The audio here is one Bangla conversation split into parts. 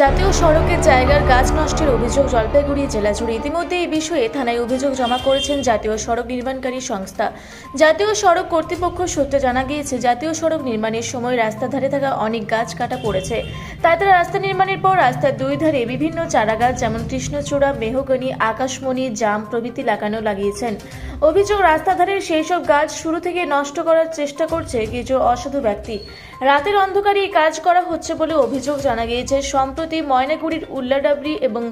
জাতীয় সড়কের জায়গার গাছ নষ্টের অভিযোগ জলপাইগুড়ি জেলা জুড়ে। ইতিমধ্যে এই বিষয়ে থানায় অভিযোগ জমা করেছেন জাতীয় সড়ক নির্মাণকারী সংস্থা। জাতীয় সড়ক কর্তৃপক্ষ সূত্রে জানা গিয়েছে, জাতীয় সড়ক নির্মাণের সময় রাস্তার ধারে থাকা অনেক গাছ কাটা পড়েছে। তাই তারা রাস্তা নির্মাণের পর রাস্তার দুই ধারে বিভিন্ন চারা গাছ, যেমন কৃষ্ণচূড়া, মেহগনি, আকাশমণি, জাম প্রভৃতি লাগানো লাগিয়েছেন। অভিযোগ রাস্তা ধারের সেই সব গাছ শুরু থেকে নষ্ট করার চেষ্টা করছে কিছু অসাধু ব্যক্তি। রাতের অন্ধকারে এই কাজ করা হচ্ছে বলে অভিযোগ জানা গিয়েছে। সম্প্রতি ময়নাগুড়ির উল্লাডাবরি এবং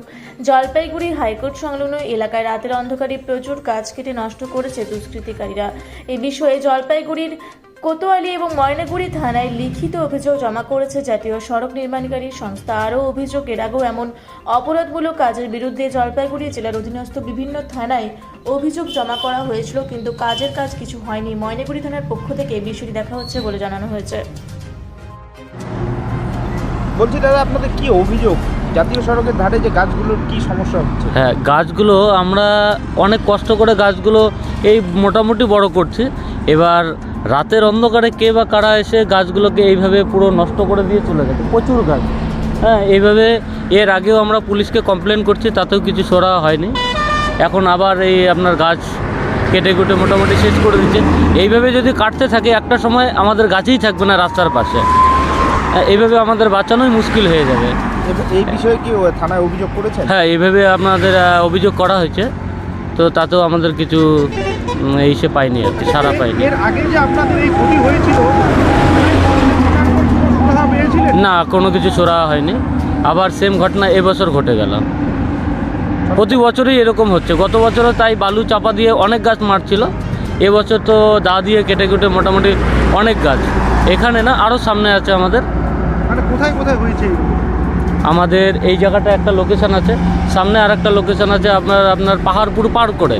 জলপাইগুড়ি হাইকোর্ট সংলগ্ন এলাকায় রাতের অন্ধকারে প্রচুর গাছ কেটে নষ্ট করেছে দুষ্কৃতিকারীরা। এ বিষয়ে জলপাইগুড়ির কোতোয়ালি এবং ময়নাগুড়ি থানায় লিখিত অভিযোগ জমা করেছে জাতীয় সড়ক নির্মাণকারী সংস্থা। আরও অভিযোগ, এর আগেও এমন অপরাধমূলক কাজের বিরুদ্ধে জলপাইগুড়ি জেলার অধীনস্থ বিভিন্ন থানায় অভিযোগ জমা করা হয়েছিল, কিন্তু কাজের কাজ কিছু হয়নি। ময়নাগুড়ি থানার পক্ষ থেকে এই বিষয়টি দেখা হচ্ছে বলে জানানো হয়েছে। বলছি দাদা, আপনাদের কি অভিযোগ? জাতীয় সড়কের ধারে যে গাছগুলোর কি সমস্যা হচ্ছে? হ্যাঁ গাছগুলো আমরা অনেক কষ্ট করে গাছগুলো এই মোটামুটি বড় করছি। এবার রাতের অন্ধকারে কে বা কারা এসে গাছগুলোকে এইভাবে পুরো নষ্ট করে দিয়ে চলে গেছে? প্রচুর গাছ। হ্যাঁ এইভাবে এর আগেও আমরা পুলিশকে কমপ্লেন করছি, তাতেও কিছু সরা হয়নি। এখন আবার এই আপনার গাছ কেটে কুটে মোটামুটি শেষ করে দিচ্ছে। এইভাবে যদি কাটতে থাকে, একটা সময় আমাদের গাছেই থাকবে না রাস্তার পাশে। এইভাবে আমাদের বাঁচানোই মুশকিল হয়ে যাবে। এই বিষয়ে কি থানায় অভিযোগ করেছেন? হ্যাঁ এইভাবে আপনাদের অভিযোগ করা হয়েছে। তো তাতেও আমাদের কিছু উম, এই সে পাইনি আর কি সারা পাইনি না কোনো কিছু সরা হয়নি। আবার সেম ঘটনা এবছর ঘটে গেল। প্রতি বছরই এরকম হচ্ছে। গত বছরও তাই বালু চাপা দিয়ে অনেক গাছ মারছিল। এবছর তো দা দিয়ে কেটে কেটে মোটামুটি অনেক গাছ। এখানে না আরও সামনে আছে আমাদের। মানে কোথায় কোথায় হয়েছে আমাদের এই জায়গাটা একটা লোকেশন আছে সামনে আর একটা লোকেশন আছে আপনার আপনার পাহাড়পুর পার করে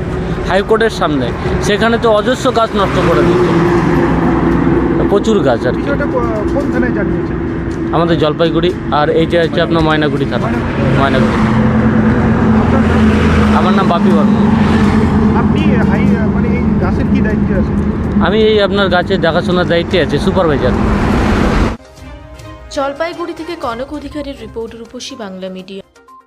হাইকোর্টের সামনে। সেখানে তো অজস্র গাছ নষ্ট করে দিচ্ছে প্রচুর গাছ আর কি। আমাদের জলপাইগুড়ি আর এইটা হচ্ছে আপনার ময়নাগুড়ি থানা। ময়নাগুড়ি। আমার নাম বাপি হাই মানে আমি এই আপনার গাছের দেখাশোনার দায়িত্বে আছি সুপারভাইজার জলপাইগুড়ি থেকে কনক অধিকারীর রিপোর্ট রূপসী বাংলা মিডিয়া।